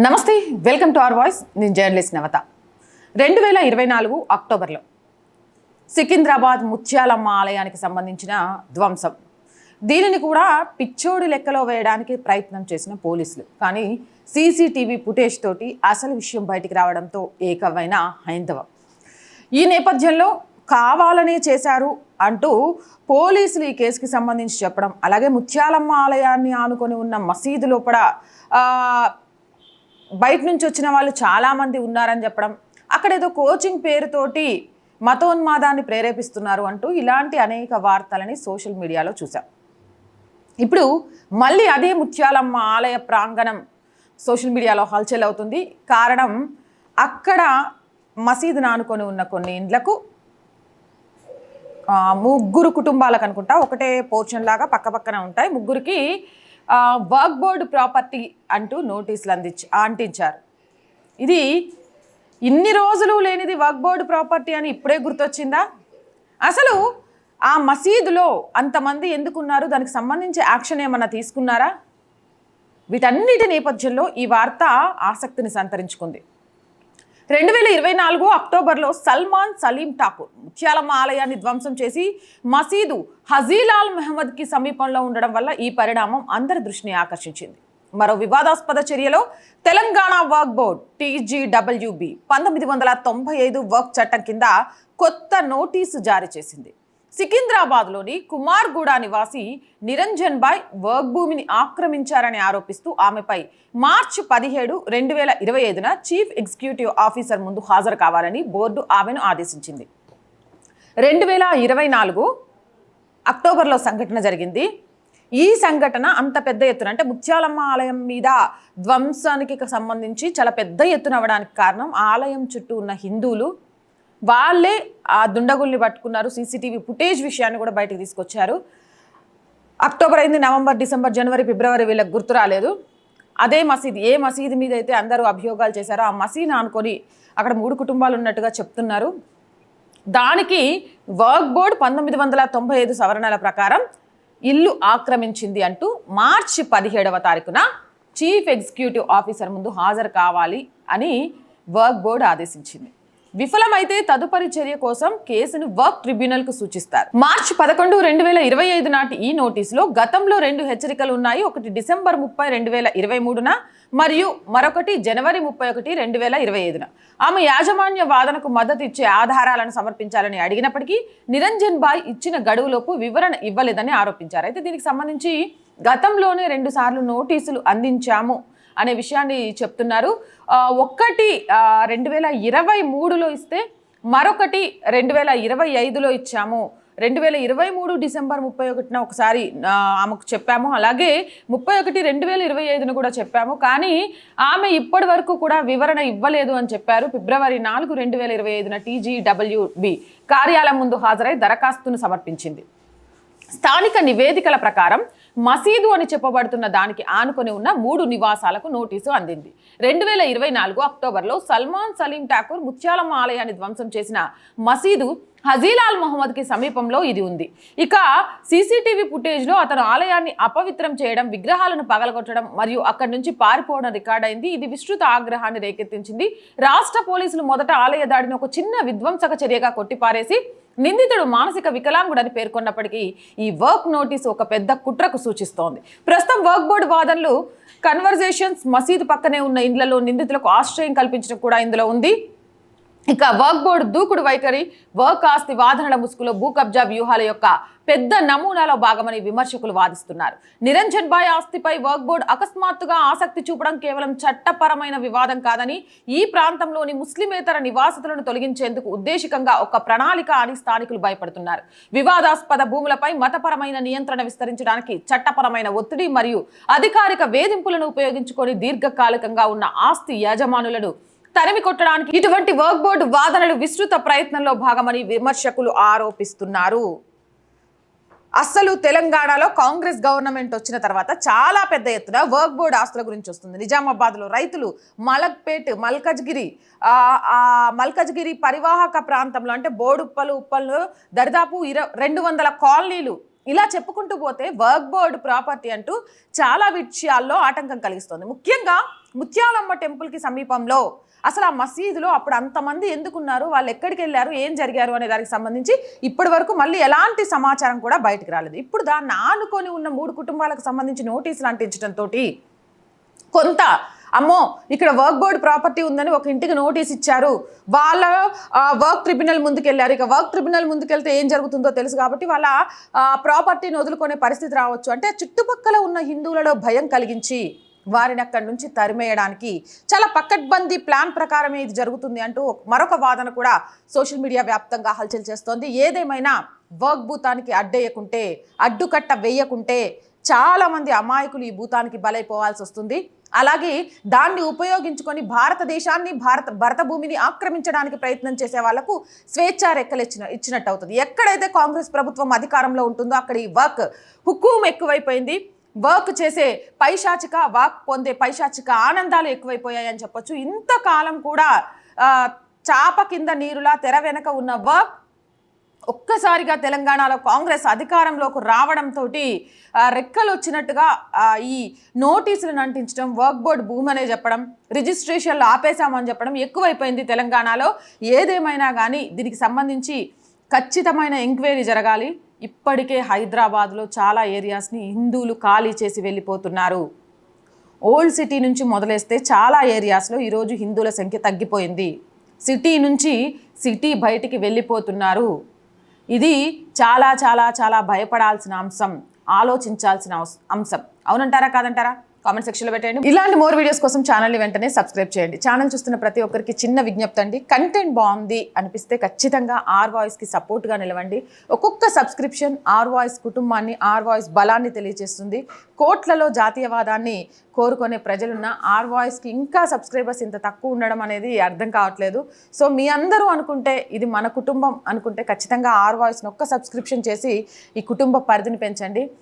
నమస్తే welcome to our voice. నేను journalist Navata. రెండు వేల ఇరవై నాలుగు అక్టోబర్లో సికింద్రాబాద్ ముత్యాలమ్మ ఆలయానికి సంబంధించిన ధ్వంసం. దీనిని కూడా పిచ్చోడి లెక్కలో వేయడానికి ప్రయత్నం చేసిన పోలీసులు. కానీ సీసీటీవీ ఫుటేజ్ తోటి అసలు విషయం బయటికి రావడంతో ఏకమైన హైందవం. ఈ నేపథ్యంలో కావాలనే చేశారు అంటూ పోలీసులు ఈ కేసుకి సంబంధించి చెప్పడం. అలాగే ముత్యాలమ్మ ఆలయాన్ని ఆనుకొని ఉన్న మసీదు లోపల బయట నుంచి వచ్చిన వాళ్ళు చాలామంది ఉన్నారని చెప్పడం అక్కడ ఏదో కోచింగ్ పేరుతోటి మతోన్మాదాన్ని ప్రేరేపిస్తున్నారు అంటూ ఇలాంటి అనేక వార్తలని సోషల్ మీడియాలో చూసాం ఇప్పుడు మళ్ళీ అదే ముత్యాలమ్మ ఆలయ ప్రాంగణం సోషల్ మీడియాలో హల్చల్ అవుతుంది. కారణం అక్కడ మసీదును ఆనుకొని ఉన్న కొన్ని ఇండ్లకు ముగ్గురు కుటుంబాలకు అనుకుంటా ఒకటే పోర్షన్ లాగా పక్క పక్కన ఉంటాయి. ముగ్గురికి వర్క్ బోర్డు ప్రాపర్టీ అంటూ నోటీసులు అందించి అంటించారు. ఇది ఇన్ని రోజులు లేనిది వర్క్ బోర్డు ప్రాపర్టీ అని ఇప్పుడే గుర్తొచ్చిందా? అసలు ఆ మసీదులో అంతమంది ఎందుకున్నారు? దానికి సంబంధించి యాక్షన్ ఏమన్నా తీసుకున్నారా? వీటన్నిటి నేపథ్యంలో ఈ వార్త ఆసక్తిని సంతరించుకుంది. రెండు వేల ఇరవై నాలుగు అక్టోబర్లో సల్మాన్ సలీం ఠాకూర్ ముత్యాలమ్మ ఆలయాన్ని ధ్వంసం చేసి మసీదు హజీలాల్ మెహమ్మద్కి సమీపంలో ఉండడం వల్ల ఈ పరిణామం అందరి దృష్టిని ఆకర్షించింది. మరో వివాదాస్పద చర్యలో తెలంగాణ వర్క్ బోర్డ్ టీజీడబ్ల్యూబి పంతొమ్మిది వందల తొంభై ఐదు వర్క్ చట్టం కింద కొత్త నోటీసు జారీ చేసింది. సికింద్రాబాద్లోని కుమార్గూడ నివాసి నిరంజన్ బాయ్ వర్క్ భూమిని ఆక్రమించారని ఆరోపిస్తూ ఆమెపై మార్చి పదిహేడు రెండు వేల ఇరవై ఐదున చీఫ్ ఎగ్జిక్యూటివ్ ఆఫీసర్ ముందు హాజరు కావాలని బోర్డు ఆమెను ఆదేశించింది. రెండు వేల ఇరవై నాలుగు అక్టోబర్లో సంఘటన జరిగింది. ఈ సంఘటన అంత పెద్ద ఎత్తున అంటే ముత్యాలమ్మ ఆలయం మీద ధ్వంసానికి సంబంధించి చాలా పెద్ద ఎత్తున అవ్వడానికి కారణం ఆలయం చుట్టూ ఉన్న హిందువులు వాళ్ళే ఆ దుండగుల్ని పట్టుకున్నారు సీసీటీవీ ఫుటేజ్ విషయాన్ని కూడా బయటకు తీసుకొచ్చారు. అక్టోబర్ అయింది నవంబర్ డిసెంబర్ జనవరి ఫిబ్రవరి వీళ్ళకి గుర్తు రాలేదు. అదే మసీద్ ఏ మసీదు మీద అయితే అందరూ అభియోగాలు చేశారో ఆ మసీద్ అనుకొని అక్కడ మూడు కుటుంబాలు ఉన్నట్టుగా చెప్తున్నారు. దానికి వర్క్ బోర్డ్ పంతొమ్మిది వందల తొంభై ఐదు సవరణల ప్రకారం ఇల్లు ఆక్రమించింది అంటూ మార్చి పదిహేడవ తారీఖున చీఫ్ ఎగ్జిక్యూటివ్ ఆఫీసర్ ముందు హాజరు కావాలి అని వర్క్ బోర్డు ఆదేశించింది. విఫలమైతే తదుపరి చర్య కోసం కేసును వర్క్ ట్రిబ్యునల్కు సూచిస్తారు. మార్చి పదకొండు రెండు వేల ఇరవై ఐదు నాటి ఈ నోటీసులో గతంలో రెండు హెచ్చరికలు ఉన్నాయి. ఒకటి డిసెంబర్ ముప్పై రెండు వేల ఇరవై మూడున మరియు మరొకటి జనవరి ముప్పై ఒకటి రెండు వేల ఇరవై ఐదున. ఆమె యాజమాన్య వాదనకు మద్దతు ఇచ్చే ఆధారాలను సమర్పించాలని అడిగినప్పటికీ నిరంజన్ బాయ్ ఇచ్చిన గడువులోపు వివరణ ఇవ్వలేదని ఆరోపించారు. అయితే దీనికి సంబంధించి గతంలోనే రెండుసార్లు నోటీసులు అందించాము అనే విషయాన్ని చెప్తున్నారు. ఒక్కటి రెండు వేల ఇరవై మూడులో ఇస్తే మరొకటి రెండు వేల ఇరవై ఐదులో ఇచ్చాము. రెండు వేల ఇరవై మూడు డిసెంబర్ ముప్పై ఒకటిన ఒకసారి ఆమెకు చెప్పాము. అలాగే ముప్పై ఒకటి రెండు వేల ఇరవై ఐదున కూడా చెప్పాము. కానీ ఆమె ఇప్పటి వరకు కూడా వివరణ ఇవ్వలేదు అని చెప్పారు. ఫిబ్రవరి నాలుగు రెండు వేల ఇరవై ఐదున టీజీడబ్ల్యూబి కార్యాలయం ముందు హాజరై దరఖాస్తును సమర్పించింది. స్థానిక నివేదికల ప్రకారం మసీదు అని చెప్పబడుతున్న దానికి ఆనుకొని ఉన్న మూడు నివాసాలకు నోటీసు అందింది. రెండు వేల ఇరవై నాలుగు అక్టోబర్లో సల్మాన్ సలీం ఠాకూర్ ముత్యాలమ్మ ఆలయాన్ని ధ్వంసం చేసిన మసీదు హజీలాల్ మొహమ్మద్కి సమీపంలో ఇది ఉంది. ఇక సీసీటీవీ ఫుటేజ్లో అతను ఆలయాన్ని అపవిత్రం చేయడం విగ్రహాలను పగలగొట్టడం మరియు అక్కడి నుంచి పారిపోవడం రికార్డ్ అయింది. ఇది విస్తృత ఆగ్రహాన్ని రేకెత్తించింది. రాష్ట్ర పోలీసులు మొదట ఆలయ దాడిని ఒక చిన్న విధ్వంసక చర్యగా కొట్టిపారేసి నిందితుడు మానసిక వికలాంగుడని పేర్కొన్నప్పటికీ ఈ వర్క్ నోటీస్ ఒక పెద్ద కుట్రకు సూచిస్తోంది. ప్రస్తుతం వర్క్ బోర్డు వాదనలు కన్వర్జేషన్స్ మసీదు పక్కనే ఉన్న ఇండ్లలో నిందితులకు ఆశ్రయం కల్పించడం కూడా ఇందులో ఉంది. ఇక వర్క్ బోర్డు దూకుడు వైఖరి వర్క్ ఆస్తి వాదనల ముసుగులో భూ కబ్జా వ్యూహాల యొక్క పెద్ద నమూనాలో భాగమని విమర్శకులు వాదిస్తున్నారు. నిరంజన్ బాయ్ ఆస్తిపై వర్క్ బోర్డు అకస్మాత్తుగా ఆసక్తి చూపడం కేవలం చట్టపరమైన వివాదం కాదని ఈ ప్రాంతంలోని ముస్లిమేతర నివాసితులను తొలగించేందుకు ఉద్దేశికంగా ఒక ప్రణాళిక అని స్థానికులు భయపడుతున్నారు. వివాదాస్పద భూములపై మతపరమైన నియంత్రణ విస్తరించడానికి చట్టపరమైన ఒత్తిడి మరియు అధికారిక వేధింపులను ఉపయోగించుకొని దీర్ఘకాలికంగా ఉన్న ఆస్తి యజమానులను తరిమి కొట్టడానికి ఇటువంటి వర్క్ బోర్డు వాదనలు విస్తృత ప్రయత్నంలో భాగమని విమర్శకులు ఆరోపిస్తున్నారు. అస్సలు తెలంగాణలో కాంగ్రెస్ గవర్నమెంట్ వచ్చిన తర్వాత చాలా పెద్ద ఎత్తున వర్క్ బోర్డు ఆస్తుల గురించి వస్తుంది. నిజామాబాద్లో రైతులు మలక్పేట్ మల్కజ్గిరి ఆ, మల్కజ్గిరి పరివాహక ప్రాంతంలో అంటే బోడుప్పలు ఉప్పలు దరిదాపు ఇర రెండు వందల కాలనీలు ఇలా చెప్పుకుంటూ పోతే వర్క్ బోర్డ్ ప్రాపర్టీ అంటూ చాలా విషయాల్లో ఆటంకం కలిగిస్తుంది. ముఖ్యంగా ముత్యాలమ్మ టెంపుల్కి సమీపంలో అసలు ఆ మసీదులో అప్పుడు అంతమంది ఎందుకున్నారు? వాళ్ళు ఎక్కడికి వెళ్ళారు? ఏం జరిగారు? అనే దానికి సంబంధించి ఇప్పటి వరకు మళ్ళీ ఎలాంటి సమాచారం కూడా బయటకు రాలేదు. ఇప్పుడు దాన్ని ఆనుకొని ఉన్న మూడు కుటుంబాలకు సంబంధించి నోటీసులు అంటించడంతో కొంత అమ్మో ఇక్కడ వర్క్ బోర్డ్ ప్రాపర్టీ ఉందని ఒక ఇంటికి నోటీస్ ఇచ్చారు. వాళ్ళ వర్క్ ట్రిబ్యునల్ ముందుకెళ్ళారు. ఇక వర్క్ ట్రిబ్యునల్ ముందుకెళ్తే ఏం జరుగుతుందో తెలుసు కాబట్టి వాళ్ళ ప్రాపర్టీని వదులుకునే పరిస్థితి రావచ్చు. అంటే చుట్టుపక్కల ఉన్న హిందువులలో భయం కలిగించి వారిని అక్కడి నుంచి తరిమేయడానికి చాలా పక్కడ్బందీ ప్లాన్ ప్రకారమే ఇది జరుగుతుంది అంటూ మరొక వాదన కూడా సోషల్ మీడియా వ్యాప్తంగా హల్చల్ చేస్తోంది. ఏదేమైనా వర్క్ భూతానికి అడ్డేయకుంటే అడ్డుకట్ట వేయకుంటే చాలామంది అమాయకులు ఈ భూతానికి బలైపోవాల్సి వస్తుంది. అలాగే దాన్ని ఉపయోగించుకొని భారతదేశాన్ని భారత భరత భూమిని ఆక్రమించడానికి ప్రయత్నం చేసే వాళ్ళకు స్వేచ్ఛ రెక్కలు ఇచ్చిన ఇచ్చినట్టు అవుతుంది ఎక్కడైతే కాంగ్రెస్ ప్రభుత్వం అధికారంలో ఉంటుందో అక్కడ ఈ వర్క్ హుక్కుం ఎక్కువైపోయింది. వర్క్ చేసే పైశాచిక వర్క్ పొందే పైశాచిక ఆనందాలు ఎక్కువైపోయాయని చెప్పొచ్చు. ఇంతకాలం కూడా చాప కింద నీరులా తెర వెనక ఉన్న వర్క్ ఒక్కసారిగా తెలంగాణలో కాంగ్రెస్ అధికారంలోకి రావడంతో రెక్కలు వచ్చినట్టుగా ఈ నోటీసులను అంటించడం వర్క్ బోర్డ్ భూమి అనే చెప్పడం రిజిస్ట్రేషన్లు ఆపేశామని చెప్పడం ఎక్కువైపోయింది తెలంగాణలో. ఏదేమైనా కానీ దీనికి సంబంధించి ఖచ్చితమైన ఎంక్వైరీ జరగాలి. ఇప్పటికే హైదరాబాద్లో చాలా ఏరియాస్ని హిందువులు ఖాళీ చేసి వెళ్ళిపోతున్నారు. ఓల్డ్ సిటీ నుంచి మొదలేస్తే చాలా ఏరియాస్లో ఈరోజు హిందువుల సంఖ్య తగ్గిపోయింది. సిటీ నుంచి సిటీ బయటికి వెళ్ళిపోతున్నారు. ఇది చాలా చాలా చాలా భయపడాల్సిన అంశం ఆలోచించాల్సిన అంశం. అవునంటారా కాదంటారా? కామెంట్ సెక్షన్లో పెట్టండి ఇలాంటి మోర్ వీడియోస్ కోసం ఛానల్ని వెంటనే సబ్స్క్రైబ్ చేయండి. ఛానల్ చూస్తున్న ప్రతి ఒక్కరికి చిన్న విజ్ఞప్తి అండి. కంటెంట్ బాగుంది అనిపిస్తే ఖచ్చితంగా ఆర్ వాయిస్కి సపోర్ట్గా నిలవండి. ఒక్కొక్క సబ్స్క్రిప్షన్ ఆర్ వాయిస్ కుటుంబాన్ని ఆర్ వాయిస్ బలాన్ని తెలియజేస్తుంది. కోట్లలో జాతీయవాదాన్ని కోరుకునే ప్రజలున్న ఆర్ వాయిస్కి ఇంకా సబ్స్క్రైబర్స్ ఇంత తక్కువ ఉండడం అనేది అర్థం కావట్లేదు. సో మీ అందరూ అనుకుంటే ఇది మన కుటుంబం అనుకుంటే ఖచ్చితంగా ఆర్ వాయిస్ని ఒక్క సబ్స్క్రిప్షన్ చేసి ఈ కుటుంబ పరిధిని పెంచండి.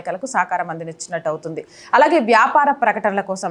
అమ్మాయికలకు సహకారం అందించినట్టు అవుతుంది. అలాగే వ్యాపార ప్రకటనల కోసం